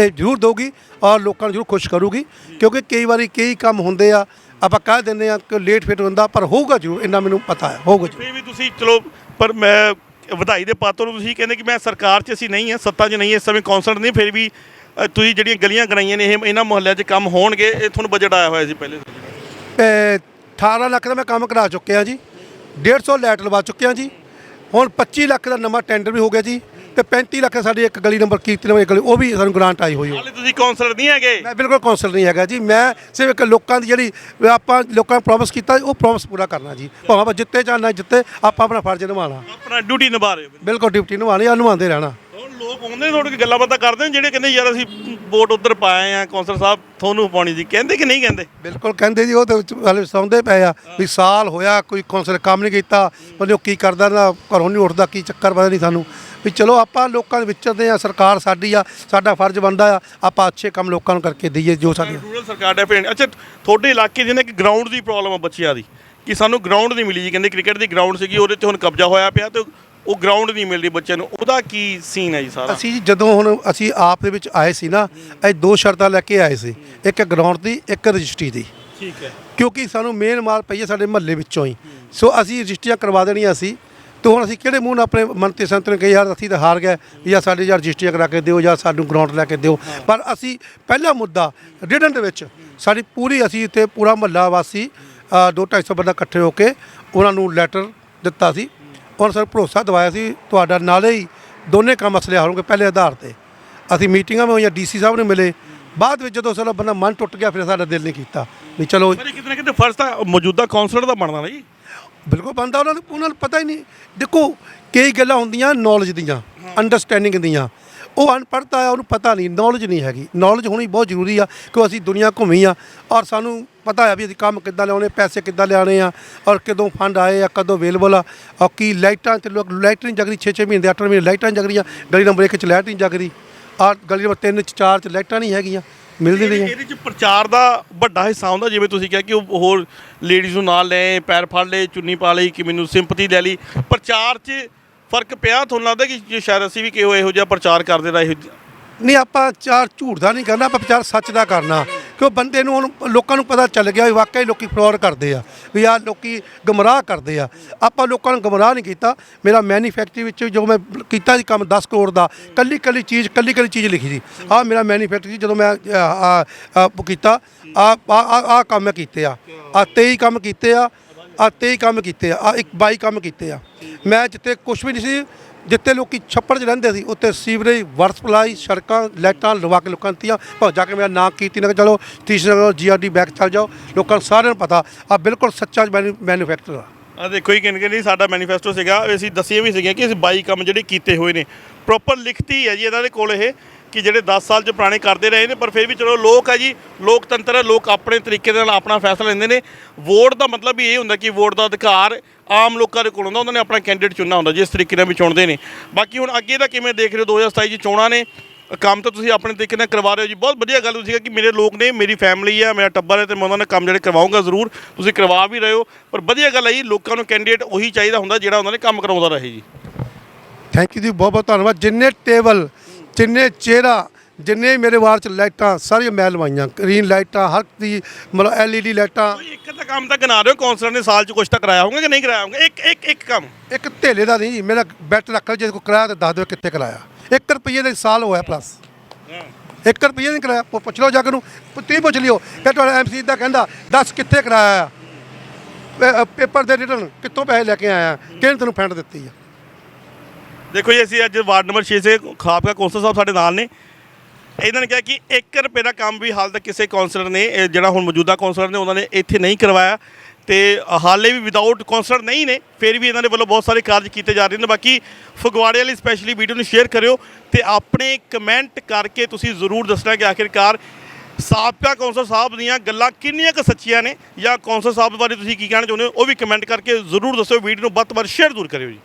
ਇਹ ਜ਼ਰੂਰ ਦਊਗੀ ਔਰ ਲੋਕਾਂ ਨੂੰ ਜ਼ਰੂਰ ਖੁਸ਼ ਕਰੂਗੀ ਕਿਉਂਕਿ ਕਈ ਵਾਰੀ ਕਈ ਕੰਮ ਹੁੰਦੇ ਆ ਆਪਾਂ ਕਹਿ ਦਿੰਦੇ ਆ ਕਿ ਲੇਟ ਫਿਟ ਹੁੰਦਾ ਪਰ ਹੋਊਗਾ ਜ਼ਰੂਰ ਇੰਨਾ ਮੈਨੂੰ ਪਤਾ ਹੈ ਹੋਊਗਾ ਜ਼ਰੂਰ। ਫਿਰ ਵੀ ਤੁਸੀਂ ਚਲੋ ਪਰ ਮੈਂ ਵਧਾਈ ਦੇ ਪਾਤਰ ਨੂੰ ਤੁਸੀਂ ਕਹਿੰਦੇ ਕਿ ਮੈਂ ਸਰਕਾਰ 'ਚ ਅਸੀਂ ਨਹੀਂ ਹਾਂ ਸੱਤਾ 'ਚ ਨਹੀਂ ਇਸ ਸਮੇਂ ਕੌਂਸਲਰ ਨਹੀਂ ਫਿਰ ਵੀ ਅ, ਤੁਸੀਂ ਜਿਹੜੀਆਂ ਗਲੀਆਂ ਗਣਾਈਆਂ ਨੇ ਇਹ ਇਹਨਾਂ ਮੁਹੱਲਿਆਂ 'ਚ ਕੰਮ ਹੋਣਗੇ ਇਹ ਤੁਹਾਨੂੰ ਬਜਟ ਆਇਆ ਹੋਇਆ ਸੀ ਪਹਿਲੇ? ਤੇ 18 ਲੱਖ ਦਾ ਮੈਂ ਕੰਮ ਕਰਾ ਚੁੱਕਿਆ ਜੀ। 150 ਲਾਈਟ ਲਵਾ ਚੁੱਕਿਆ ਜੀ। ਹੁਣ 25 ਲੱਖ ਦਾ ਨਵਾਂ ਟੈਂਡਰ ਵੀ ਹੋ ਗਿਆ ਜੀ ਤੇ 35 ਲੱਖ ਸਾਡੀ ਇੱਕ ਗਲੀ ਨੰਬਰ ਕੀਰਤੀ ਨੰਬਰ ਗਲੀ ਉਹ ਵੀ ਸਾਨੂੰ ਗ੍ਰਾਂਟ ਆਈ ਹੋਈ ਹੈ। ਹਾਲੇ ਤੁਸੀਂ ਕੌਂਸਲਰ ਨਹੀਂ ਹੈਗੇ? ਮੈਂ ਬਿਲਕੁਲ ਕੌਂਸਲ ਨਹੀਂ ਹੈਗਾ ਜੀ। ਮੈਂ ਸਿਰਫ ਇੱਕ ਲੋਕਾਂ ਦੀ ਜਿਹੜੀ ਆਪਾਂ ਲੋਕਾਂ ਨੂੰ ਪ੍ਰੋਮਿਸ ਕੀਤਾ ਉਹ ਪ੍ਰੋਮਿਸ ਪੂਰਾ ਕਰਨਾ ਜੀ। ਭਾਵੇਂ ਆਪਾਂ ਜਿੱਤੇ ਜਾਂ ਨਾ ਜਿੱਤੇ ਆਪਾਂ ਆਪਣਾ ਫਰਜ਼ ਨਿਭਾਉਣਾ। ਆਪਣਾ ਡਿਊਟੀ ਨਿਭਾ ਰਹੇ ਹੋ। ਬਿਲਕੁਲ ਡਿਊਟੀ ਨਿਭਾਉਣੀ ਆ ਨਿਭਾਉਂਦੇ ਰਹਿਣਾ। ਹੁਣ ਲੋਕ ਆਉਂਦੇ ਤੁਹਾਡੇ ਕੋਲ ਗੱਲਾਂ ਬਾਤਾਂ ਕਰਦੇ ਨੇ ਜਿਹੜੇ ਕਹਿੰਦੇ ਯਾਰ ਅਸੀਂ ਵੋਟ ਉੱਧਰ ਪਾਏ ਆ ਕੌਂਸਲਰ ਸਾਹਿਬ ਤੁਹਾਨੂੰ ਪਾਉਣੀ ਜੀ ਕਹਿੰਦੇ ਕਿ ਨਹੀਂ ਕਹਿੰਦੇ? ਬਿਲਕੁਲ ਕਹਿੰਦੇ ਜੀ ਉਹ ਤੇ ਹਾਲੇ ਸੌਂਦੇ ਪਏ ਆ ਵੀ ਸਾਲ ਹੋਇਆ ਕੋਈ ਕੌਂਸਲ ਕੰਮ ਨਹੀਂ ਕੀਤਾ ਬੰਦੇ ਉਹ ਕੀ ਕਰਦਾ ਨਾ ਘਰੋਂ ਨਹੀਂ ਉੱਠਦਾ ਕੀ ਚੱਕਰ ਪਤਾ ਨਹੀਂ ਸਾਨੂੰ। ਵੀ ਚਲੋ ਆਪਾਂ ਲੋਕਾਂ ਦੇ ਵਿਚਰਦੇ ਆ ਸਰਕਾਰ ਸਾਡੀ ਆ ਸਾਡਾ ਫਰਜ਼ ਬਣਦਾ ਆ ਆਪਾਂ ਅੱਛੇ ਕੰਮ ਲੋਕਾਂ ਨੂੰ ਕਰਕੇ ਦਈਏ ਜੋ ਸਾਡੀ ਰੂਰਲ ਸਰਕਾਰ ਡੈਫੀਨੇਟ ਅੱਛਾ ਤੁਹਾਡੇ ਇਲਾਕੇ ਦੇ ਨੇ ਕਿ ਗਰਾਊਂਡ ਦੀ ਪ੍ਰੋਬਲਮ ਆ ਬੱਚਿਆਂ ਦੀ ਕਿ ਸਾਨੂੰ ਗਰਾਊਂਡ ਨਹੀਂ ਮਿਲੀ ਜੀ ਕਹਿੰਦੇ ਕ੍ਰਿਕਟ ਦੀ ਗਰਾਊਂਡ ਸੀਗੀ ਉਹਦੇ ਤੇ ਹੁਣ ਕਬਜ਼ਾ ਹੋਇਆ ਪਿਆ ਤੇ ਉਹ ਗਰਾਊਂਡ ਨਹੀਂ ਮਿਲ ਰਹੀ ਬੱਚਿਆਂ ਨੂੰ। ਉਹਦਾ ਕੀ ਸੀਨ ਹੈ ਜੀ ਸਾਰਾ? ਅਸੀਂ ਜੀ ਜਦੋਂ ਹੁਣ ਅਸੀਂ ਆਪ ਦੇ ਵਿੱਚ ਆਏ ਸੀ ਨਾ ਇਹ ਦੋ ਸ਼ਰਤਾਂ ਲੈ ਕੇ ਆਏ ਸੀ। ਇੱਕ ਗਰਾਊਂਡ ਦੀ ਇੱਕ ਰਜਿਸਟਰੀ ਦੀ। ਠੀਕ ਹੈ। ਕਿਉਂਕਿ ਸਾਨੂੰ ਮੇਨ ਮਾਲ ਪਈ ਹੈ ਸਾਡੇ ਮਹੱਲੇ ਵਿੱਚੋਂ ਹੀ। ਸੋ ਅਸੀਂ ਰਜਿਸਟਰੀਆਂ ਕਰਵਾ ਦੇਣੀਆਂ ਸੀ। ਤੇ ਹੁਣ ਅਸੀਂ ਕਿਹੜੇ ਮੂੰਹ ਨਾਲ ਆਪਣੇ ਮੰਤਰੀ ਸੰਤ ਨੂੰ ਕਹੇ ਯਾਰ ਅਸੀਂ ਤਾਂ ਹਾਰ ਗਏ ਜਾਂ ਸਾਡੇ ਯਾਰ ਰਜਿਸਟਰੀਆਂ ਕਰਾ ਕੇ ਦਿਓ ਜਾਂ ਸਾਨੂੰ ਗਰਾਊਂਡ ਲੈ ਕੇ ਦਿਓ। ਪਰ ਅਸੀਂ ਪਹਿਲਾ ਮੁੱਦਾ ਰਿਟਨ ਦੇ ਵਿੱਚ ਸਾਡੀ ਪੂਰੀ ਅਸੀਂ ਇੱਥੇ ਪੂਰਾ ਮਹੱਲਾ ਵਾਸੀ ਅ, ਦੋ 250 ਬੰਦਾ ਇਕੱਠੇ ਹੋ ਕੇ ਉਹਨਾਂ ਨੂੰ ਲੈਟਰ ਦਿੱਤਾ ਸੀ। ਉਹਨਾਂ ਸਾਨੂੰ ਭਰੋਸਾ ਦਿਵਾਇਆ ਸੀ ਤੁਹਾਡਾ ਨਾਲੇ ਹੀ ਦੋਨੇ ਕੰਮ ਅਸਲੇ ਹੋਣਗੇ ਪਹਿਲੇ ਆਧਾਰ ਤੇ। ਅਸੀਂ ਮੀਟਿੰਗਾਂ ਵਿੱਚ ਹੋਈਆਂ ਡੀਸੀ ਸਾਹਿਬ ਨੂੰ ਮਿਲੇ। ਬਾਅਦ ਵਿੱਚ ਜਦੋਂ ਸਾਡਾ ਬੰਦਾ ਮਨ ਟੁੱਟ ਗਿਆ ਫਿਰ ਸਾਡਾ ਦਿਲ ਨਹੀਂ ਕੀਤਾ ਵੀ ਚਲੋ ਪਰ ਕਿਤੇ ਨਾ ਕਿਤੇ ਫਰਜ਼ ਤਾਂ ਮੌਜੂਦਾ ਕੌਂਸਲਰ ਦਾ ਬਣਦਾ ਨਾ ਜੀ। ਬਿਲਕੁਲ ਬੰਦਾ ਉਹਨਾਂ ਨੂੰ ਉਹਨਾਂ ਨੂੰ ਪਤਾ ਹੀ ਨਹੀਂ। ਦੇਖੋ ਕਈ ਗੱਲਾਂ ਹੁੰਦੀਆਂ ਨੌਲੇਜ ਦੀਆਂ ਅੰਡਰਸਟੈਂਡਿੰਗ ਦੀਆਂ। ਉਹ ਅਨਪੜ੍ਹਤਾ ਆ ਉਹਨੂੰ ਪਤਾ ਨਹੀਂ ਨੌਲੇਜ ਨਹੀਂ ਹੈਗੀ। ਨੌਲੇਜ ਹੋਣੀ ਬਹੁਤ ਜ਼ਰੂਰੀ ਆ ਕਿ ਅਸੀਂ ਦੁਨੀਆ ਘੁੰਮੀ ਆ ਔਰ ਸਾਨੂੰ ਪਤਾ ਆ ਵੀ ਅਸੀਂ ਕੰਮ ਕਿੱਦਾਂ ਲਿਆਉਣੇ ਪੈਸੇ ਕਿੱਦਾਂ ਲਿਆਉਣੇ ਆ ਔਰ ਕਦੋਂ ਫੰਡ ਆਏ ਆ ਕਦੋਂ ਅਵੇਲੇਬਲ ਆ ਔਰ ਕੀ ਲਾਈਟਾਂ ਤੇ ਲੋਕ ਲਾਈਟ ਨਹੀਂ ਜਗ ਰਹੀ 6-6 ਮਹੀਨੇ 8 ਮਹੀਨੇ ਲਾਈਟਾਂ ਨਹੀਂ ਜਗ ਰਹੀਆਂ ਗਲੀ ਨੰਬਰ 1 'ਚ ਲਾਈਟ ਨਹੀਂ ਜਗ ਰਹੀ ਆ ਗਲੀ ਨੰਬਰ 3 'ਚ 4 'ਚ ਲਾਈਟਾਂ ਨਹੀਂ ਹੈਗੀਆਂ ਮਿਲਦੀ ਨਹੀਂ ਇਹਦੇ ਚ ਪ੍ਰਚਾਰ ਦਾ ਵੱਡਾ ਹਿੱਸਾ ਹੁੰਦਾ ਜਿਵੇਂ ਤੁਸੀਂ ਕਿਹਾ ਕਿ ਉਹ ਹੋਰ ਲੇਡੀਜ਼ ਨੂੰ ਨਾਲ ਲੈ ਪੈਰ ਫੜ ਲਏ ਚੁੰਨੀ ਪਾ ਲਈ ਕਿ ਮੈਨੂੰ ਸਿੰਪਥੀ ਲੈ ਲਈ। ਪ੍ਰਚਾਰ 'ਚ ਫ਼ਰਕ ਪਿਆ ਤੁਹਾਨੂੰ ਲੱਗਦਾ ਕਿ ਜੇ ਸ਼ਾਇਦ ਅਸੀਂ ਵੀ ਕਿਹੋ ਇਹੋ ਜਿਹਾ ਪ੍ਰਚਾਰ ਕਰਦੇ ਰਹੇ ਨਹੀਂ, ਆਪਾਂ ਚਾਰ ਝੂਠ ਦਾ ਨਹੀਂ ਕਰਨਾ, ਆਪਾਂ ਵਿਚਾਰ ਸੱਚ ਦਾ ਕਰਨਾ। ਕਿਉਂ ਬੰਦੇ ਨੂੰ ਹੁਣ ਲੋਕਾਂ ਨੂੰ ਪਤਾ ਚੱਲ ਗਿਆ ਵੀ ਵਾਕਈ ਲੋਕੀ ਫਰਾਡ ਕਰਦੇ ਆ, ਵੀ ਆ ਲੋਕੀ ਗਮਰਾਹ ਕਰਦੇ ਆ। ਆਪਾਂ ਲੋਕਾਂ ਨੂੰ ਗਮਰਾਹ ਨਹੀਂ ਕੀਤਾ। ਮੇਰਾ ਮੈਨੂਫੈਕਚਰਿੰਗ ਵਿੱਚ ਜੋ ਮੈਂ ਕੀਤਾ ਸੀ ਕੰਮ 10 ਕਰੋੜ ਦਾ ਕੱਲੀ ਕੱਲੀ ਚੀਜ਼ ਕੱਲੀ ਕੱਲੀ ਚੀਜ਼ ਲਿਖੀ ਸੀ। ਆ ਮੇਰਾ ਮੈਨੂਫੈਕਚਰਿੰਗ ਜਦੋਂ ਮੈਂ ਕੀਤਾ ਆ ਆ ਕੰਮ ਮੈਂ ਕੀਤੇ ਆ। ਆ 23 ਕੰਮ ਕੀਤੇ ਆ ਆ 23 ਕੰਮ ਕੀਤੇ ਆ ਆ ਇੱਕ 22 ਕੰਮ ਕੀਤੇ ਆ। ਮੈਂ ਜਿੱਤੇ ਕੁਝ ਵੀ ਨਹੀਂ ਸੀ ਜਿੱਤੇ ਲੋਕੀ ਛੱਪੜ 'ਚ ਰਹਿੰਦੇ ਸੀ ਉੱਤੇ ਸੀਵਰੇਜ ਵਾਟਰ ਸਪਲਾਈ, ਸੜਕਾਂ, ਲਾਈਟਾਂ, ਲਵਾ ਕੇ ਲੋਕਾਂ ਨੂੰ ਦਿੱਤੀਆਂ। ਭਾਵੇਂ ਜਾ ਕੇ ਮੇਰਾ ਨਾਂ ਕੀਤੀ ਨਾ ਚਲੋ, ਤੀਸਰਾ ਜੀਆਰਡੀ ਬੈਕ ਚੱਲ ਜਾਓ, ਲੋਕਾਂ ਨੂੰ ਸਾਰਿਆਂ ਨੂੰ ਪਤਾ ਆ ਬਿਲਕੁਲ ਸੱਚਾ ਮੈਨੂਫੈਕਚਰ ਆ। ਆ ਦੇਖੋ ਹੀ ਕਹਿੰਦੇ ਨਹੀਂ ਸਾਡਾ ਮੈਨੀਫੈਸਟੋ ਸੀਗਾ, ਅਸੀਂ ਦੱਸੀਏ ਵੀ ਸੀਗੇ ਕਿ ਅਸੀਂ 22 ਕੰਮ ਜਿਹੜੇ ਕੀਤੇ ਹੋਏ ਨੇ ਪ੍ਰੋਪਰ ਲਿਖਤੀ ਹੈ ਜੀ ਇਹਨਾਂ ਦੇ ਕੋਲ ਇਹ। ਕਿ ਜਿਹੜੇ 10 ਸਾਲ ਚ ਪੁਰਾਣੇ ਕਰਦੇ ਰਹੇ ਨੇ, ਪਰ ਫਿਰ ਵੀ ਚਲੋ ਲੋਕ ਹੈ ਜੀ, ਲੋਕਤੰਤਰ ਹੈ ਲੋਕ ਆਪਣੇ ਤਰੀਕੇ ਦੇ ਨਾਲ ਆਪਣਾ ਫੈਸਲਾ ਲੈਂਦੇ ਨੇ। ਵੋਟ ਦਾ ਮਤਲਬ ਹੀ ਇਹ ਹੁੰਦਾ ਕਿ ਵੋਟ ਦਾ ਅਧਿਕਾਰ ਆਮ ਲੋਕਾਂ ਦੇ ਕੋਲ ਹੁੰਦਾ, ਉਹਨਾਂ ਨੇ ਆਪਣਾ ਕੈਂਡੀਡੇਟ ਚੁਣਨਾ ਹੁੰਦਾ, ਜਿਸ ਤਰੀਕੇ ਨਾਲ ਵੀ ਚੁਣਦੇ ਨੇ। ਬਾਕੀ ਹੁਣ ਅੱਗੇ ਦਾ ਕਿਵੇਂ ਦੇਖ ਰਹੇ ਹੋ 2027 ਚ ਚੋਣਾਂ ਨੇ, ਕੰਮ ਤਾਂ ਤੁਸੀਂ ਆਪਣੇ ਤਰੀਕੇ ਨਾਲ ਕਰਵਾ ਰਹੇ ਹੋ ਜੀ। ਬਹੁਤ ਵਧੀਆ ਗੱਲ ਤੁਸੀਂ ਕਿ ਮੇਰੇ ਲੋਕ ਨੇ, ਮੇਰੀ ਫੈਮਿਲੀ ਆ, ਮੇਰਾ ਟੱਬਰ ਹੈ ਤੇ ਮੈਂ ਉਹਨਾਂ ਨਾਲ ਕੰਮ ਜਿਹੜੇ ਕਰਵਾਉਂਗਾ ਜ਼ਰੂਰ। ਤੁਸੀਂ ਕਰਵਾ ਵੀ ਰਹੇ ਹੋ, ਪਰ ਵਧੀਆ ਗੱਲ ਹੈ ਜੀ, ਲੋਕਾਂ ਨੂੰ ਕੈਂਡੀਡੇਟ ਉਹੀ ਚਾਹੀਦਾ ਹੁੰਦਾ ਜਿਹੜਾ ਉਹਨਾਂ ਨੇ ਕੰਮ ਕਰਾਉਂਦਾ ਰਹੇ ਜੀ। ਥੈਂਕ ਯੂ ਜੀ ਬਹੁਤ ਬਹੁਤ ਧੰਨਵਾਦ। ਜਿੰਨੇ ਟੇਬਲ ਜਿੰਨੇ ਚਿਹਰਾ ਜਿੰਨੇ ਮੇਰੇ ਵਾਰ ਚ ਲਾਈਟਾਂ ਸਾਰੀਆਂ ਮੈਂ ਲਵਾਈਆਂ। ਗ੍ਰੀਨ ਲਾਈਟਾਂ ਹਰ ਦੀ ਮਤਲਬ ਐਲਈਡੀ ਲਾਈਟਾਂ। ਕੋਈ ਇੱਕ ਤਾਂ ਕੰਮ ਤਾਂ ਗਿਣਾ ਰਹੇ ਹੋ ਕੌਂਸਲਰ ਨੇ ਸਾਲ 'ਚ ਕੁਝ ਤਾਂ ਕਰਾਇਆ ਹੋਊਗਾ ਕਿ ਨਹੀਂ ਕਰਾਇਆ ਹੋਊਗਾ? ਇੱਕ ਇੱਕ ਇੱਕ ਕੰਮ। ਇੱਕ ਧੇਲੇ ਦਾ ਨਹੀਂ ਜੀ, ਮੇਰਾ ਬੈਟ ਰੱਖ ਲਓ ਜੇ ਕੋਈ ਕਿਰਾਇਆ ਤਾਂ ਦੱਸ ਦਿਓ ਕਿੱਥੇ ਕਰਾਇਆ। 1 ਰੁਪਏ ਦੇ ਸਾਲ ਹੋਇਆ ਪਲੱਸ 1 ਰੁਪਏ ਨਹੀਂ ਕਰਾਇਆ ਪੁੱਛ ਲਓ ਜਾ ਕੇ ਨੂੰ ਤੁਸੀਂ ਪੁੱਛ ਲਿਓ। ਕਿ ਤੁਹਾਡਾ ਐਮਸੀ ਦਾ ਕਹਿੰਦਾ ਦੱਸ ਕਿੱਥੇ ਕਰਾਇਆ? ਪੇਪਰ ਦੇ ਰਿਟਰਨ ਕਿੱਥੋਂ ਪੈਸੇ ਲੈ ਕੇ ਆਇਆ? ਕਿਹਨੇ ਤੈਨੂੰ ਫੈਂਟ ਦਿੱਤੀ ਆ? ਦੇਖੋ ਜੀ, ਅਸੀਂ ਅੱਜ ਵਾਰਡ ਨੰਬਰ 6 ਸੇ ਖਾਪਕਾ ਕੌਂਸਲ ਸਾਹਿਬ ਸਾਡੇ ਨਾਲ ਨੇ। ਇਹਨਾਂ ਨੇ ਕਿਹਾ ਕਿ 1 ਰੁਪਏ ਦਾ ਕੰਮ ਵੀ ਹਾਲ ਤੱਕ ਕਿਸੇ ਕੌਂਸਲਰ ਨੇ, ਇਹ ਜਿਹੜਾ ਹੁਣ ਮੌਜੂਦਾ ਕੌਂਸਲਰ ਨੇ, ਉਹਨਾਂ ਨੇ ਇੱਥੇ ਨਹੀਂ ਕਰਵਾਇਆ। ਤੇ ਹਾਲੇ ਵੀ ਵਿਦਆਊਟ ਕੌਂਸਲਰ ਨਹੀਂ ਨੇ, ਫਿਰ ਵੀ ਇਹਨਾਂ ਦੇ ਵੱਲੋਂ ਬਹੁਤ ਸਾਰੇ ਕਾਰਜ ਕੀਤੇ ਜਾ ਰਹੇ ਨੇ। ਬਾਕੀ ਫਗਵਾੜੇ ਵਾਲੀ ਸਪੈਸ਼ਲੀ ਵੀਡੀਓ ਨੂੰ ਸ਼ੇਅਰ ਕਰਿਓ ਤੇ ਆਪਣੇ ਕਮੈਂਟ ਕਰਕੇ ਤੁਸੀਂ ਜ਼ਰੂਰ ਦੱਸਣਾ ਕਿ ਆਖਿਰਕਾਰ ਸਾਬਕਾ ਕੌਂਸਲ ਸਾਹਿਬ ਦੀਆਂ ਗੱਲਾਂ ਕਿੰਨੀਆਂ ਕੁ ਸੱਚੀਆਂ ਨੇ ਜਾਂ ਕੌਂਸਲ ਸਾਹਿਬ ਬਾਰੇ ਤੁਸੀਂ ਕੀ ਕਹਿਣਾ ਚਾਹੁੰਦੇ ਹੋ, ਉਹ ਵੀ ਕਮੈਂਟ ਕਰਕੇ ਜ਼ਰੂਰ ਦੱਸਿਓ। ਵੀਡੀਓ ਨੂੰ ਵੱਧ ਤੋਂ ਵੱਧ ਸ਼ੇਅਰ ਜ਼ਰੂਰ ਕਰਿਓ ਜੀ।